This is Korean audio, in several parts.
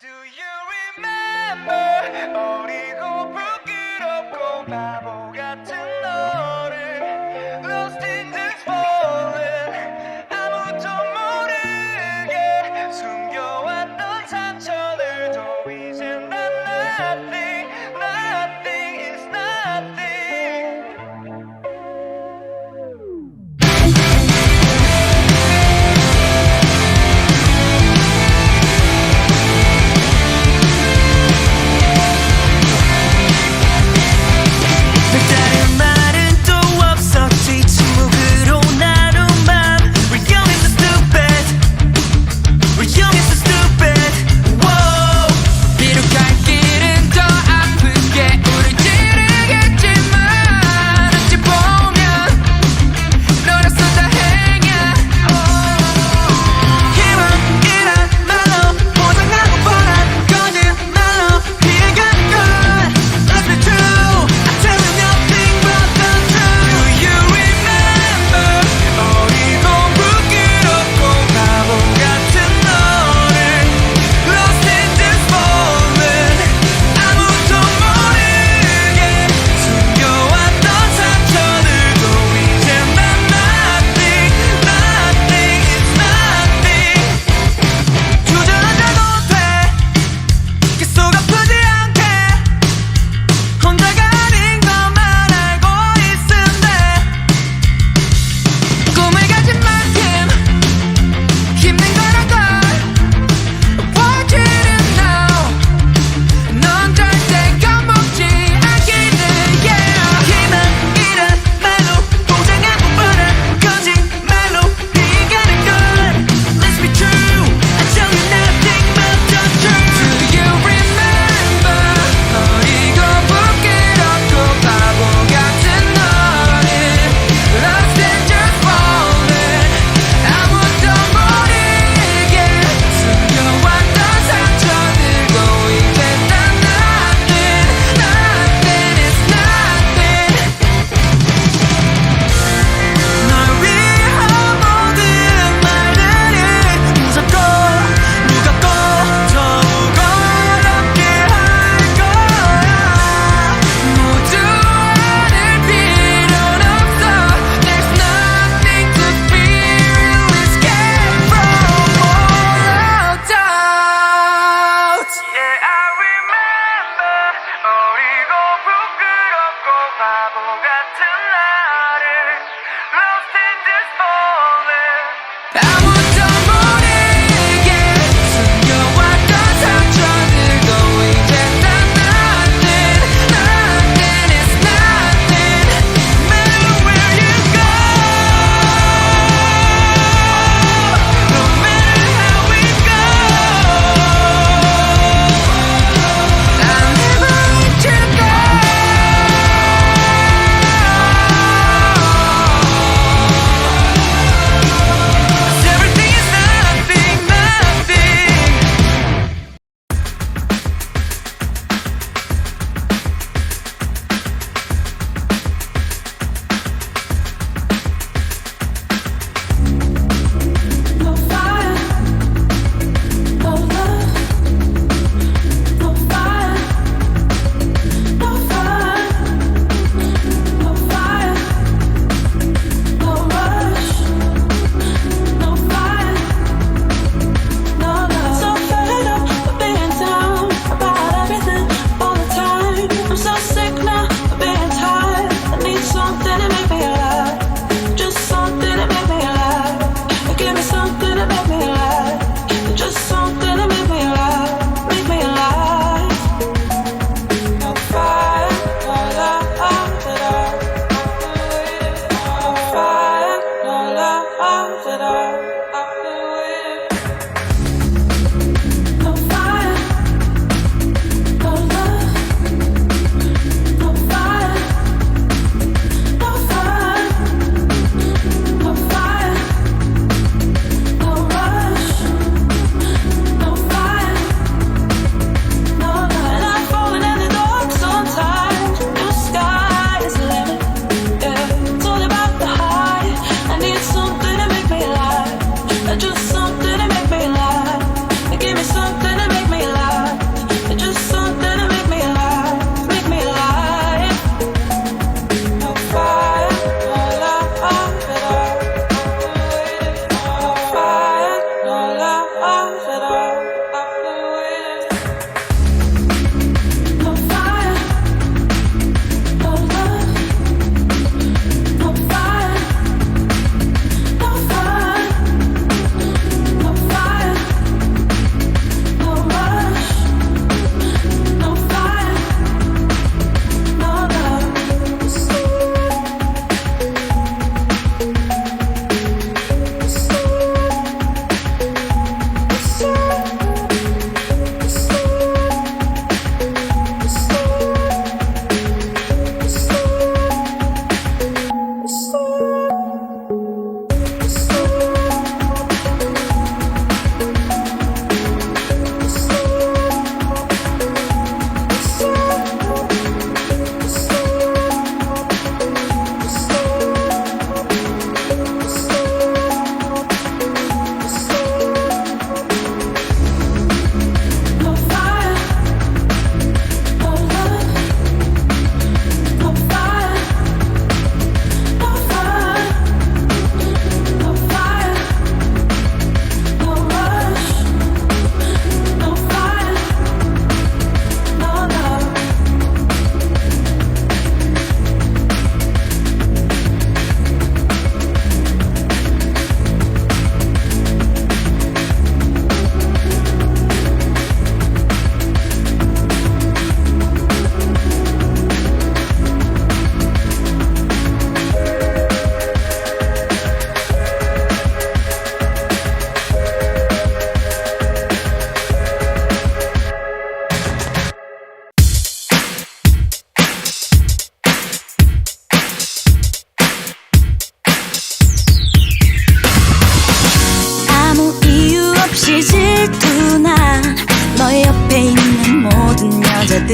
Do you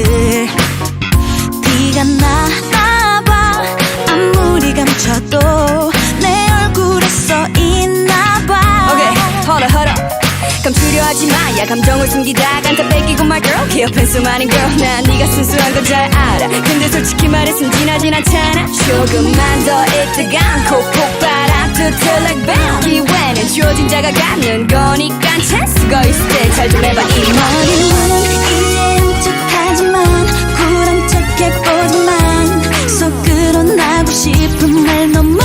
늘야. 감정을 숨기다간 다 뺏기고 말 girl. 그 개업한 수많은 girl. 난 네가 순수한 걸 잘 알아. 근데 솔직히 말해 숨진하진 않잖아. 조금만 더 일뜨간 콕콕 바람 뜻해 like bam 기회는 주어진 자가 갖는 거니까. 찬스가 있을 때 잘 좀 해봐 이 머리만은 척해 보지만. 속으로 나고 싶은 말 너무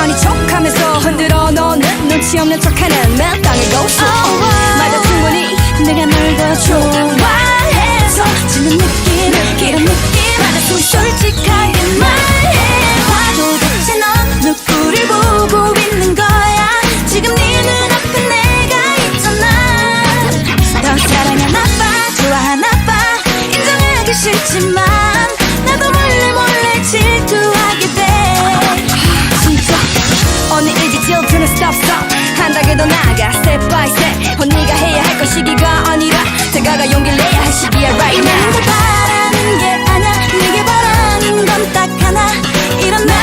아니 척하면서 흔들어 너는 눈치 없는 척하는 맨 땅에 고수 맞아 충분히 내가 널 더 좋아해서 지는 느낌 이런 느낌 알아서 솔직하게 말해봐 도대체 넌 누구를 보고 있는 거야? 지금 네 눈앞에 내가 있잖아. 더 사랑하나 봐 좋아하나 봐. 인정하기 싫지만 나도 몰래 몰래 질투 stop stop 한다게도 나가 step by step. 언니가 해야 할 건 시기가 아니라 다가가 용기를 내야 할 시기야 right now. 바라는 게 아냐 네게 바라는 건 딱 하나. 이런 나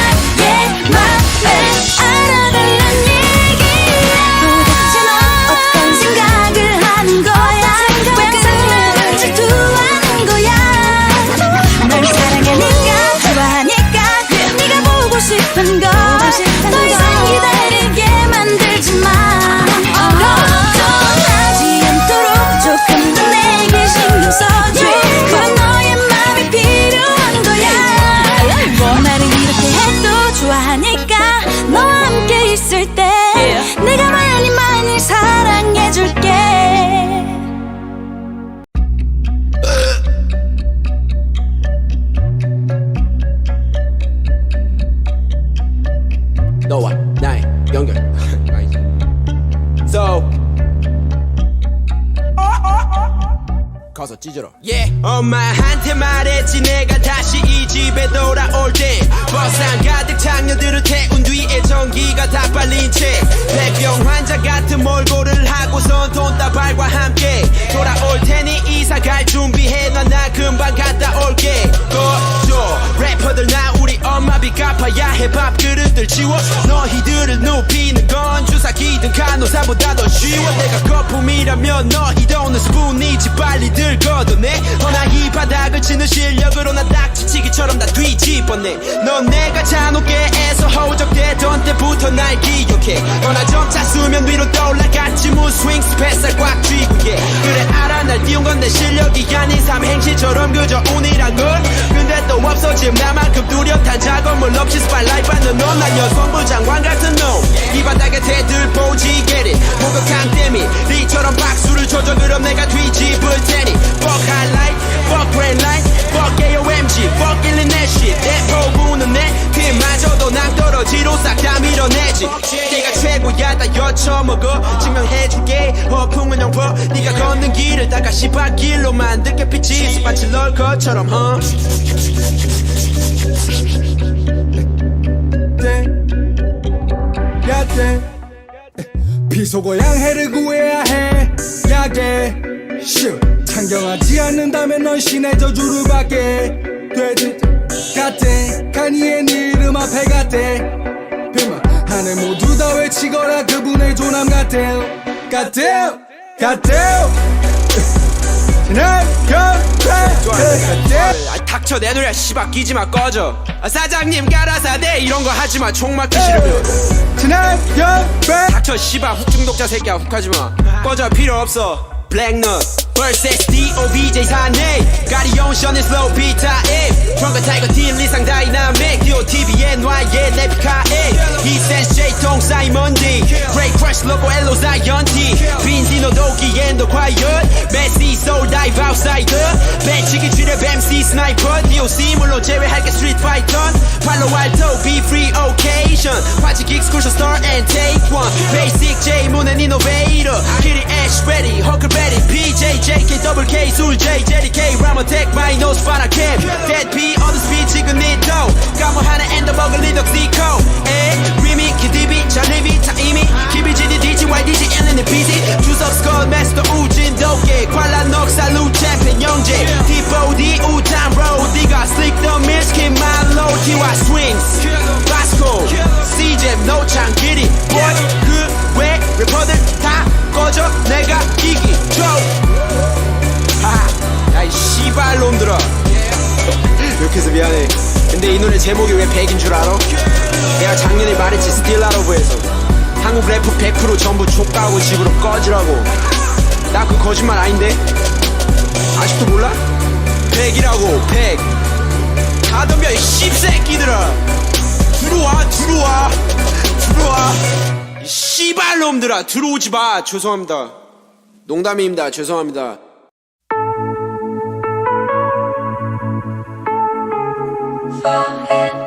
버상 가득 장녀들을 태운 뒤에 전기가 다 빨린 채. 폐병 환자 같은 몰골을 하고선 돈다발과 함께. 돌아올 테니 이사 갈 준비해. 놔 나 금방 갔다 올게. 꺼져 래퍼들 나 우리 엄마 빚 갚아야 해. 밥그릇들 치워. 너희들을 눕히는 건 주사기든 간호사보다 더 쉬워. 내가 거품이라면 너희도 오는 스푼이지. 빨리 들 걷어내 허나 이 바닥을 치는 실력으로 나딱 지치기처럼 다 뒤집어내 넌 내가 잔혹게 애서 허우적대던 때부터 날 기억해. 허나 점차 수면 위로 떠올라갔지 무스윙 스페셜 꽉 쥐고 yeah. 그래 알아 날 띄운 건 내 실력이 아닌 삼행시처럼 그저 운이란 걸 근데 또 없어짐 나만큼 뚜렷한 작업물 없이 스파이라이트 받는 넌난 여성부 장관 같은 놈이 바닥에 대들 보지 get it 목욕탕 땜이. 리처럼 박수를 쳐줘 그럼 내가 뒤집을 테니. fuck highlight fuck grand light fuck AOMG fuck 1 4 shit. 내 포부는 내 팀마저도 낭떠러지로 싹 다 밀어내지. 내가 최고야 다 여쳐먹어. 증명해줄게 허풍은 영퍼 네가 걷는 길을 다가 시발길로 만들게 빛이 스파칠 널 것처럼 어 야대 비속어 양 해를 구해야 해. 야게 슈 창경하지 않는다면 넌 신의 저주를 받게 되지 같대 카니의 네 이름 앞에 같대 빈말 하늘 모두 다 외치거라. 그분의 조남 같대 같대 같대 난 같대 닥쳐 내 노래 씨발 끼지마 꺼져. 아, 사장님 가라사대 이런 거 하지마. 총 맞기 싫으면. 지난 닥쳐 씨발 훅 중독자 새끼야. 훅 하지마. 꺼져. 필요 없어. 블랙넛 vs D.O.B.J. 사내 가리온 션의 슬로우 비타임 트렁크 타이거 딜리상 다이나믹 D.O.T.B.N.Y의 레피카에 이센스 J.통 사이먼 D. 그레이 크러쉬 로고 엘로 자이언티 빈지노 도기엔도 과연 메시 소울 다이브 아웃사이더 배치기 줄여 뱀시 스나이퍼 D.O.C. 물론 제외할게 스트리트 파이터 팔로 알토 be free occasion 파직 exclusion star and take one. Basic J 문엔 innovator. Kitty ash ready huckleberry PJ JK double K 술 J Jerry K Rama tech my nose 파라 캠 Dead P other speed 지금 니도 까모 하나 엔더 먹을 리덕 니코 에 리미 키디비 잘리비 다 이미 키비지디 디지 YDG 엘렌의 비지 주석 스컬 마스터 우진 도계 관란 욕해서 미안해. 근데 이 노래 제목이 왜 100인 줄 알아? 내가 작년에 말했지 스틸라러브에서. 한국 래퍼 100% 전부 족가고 집으로 꺼지라고. 나 그 거짓말 아닌데? 아직도 몰라? 100이라고 100 다 덤벼 이 씹새끼들아. 들어와 들어와. 들어와. 이 씨발놈들아 들어오지 마. 죄송합니다. 농담입니다. 죄송합니다 숨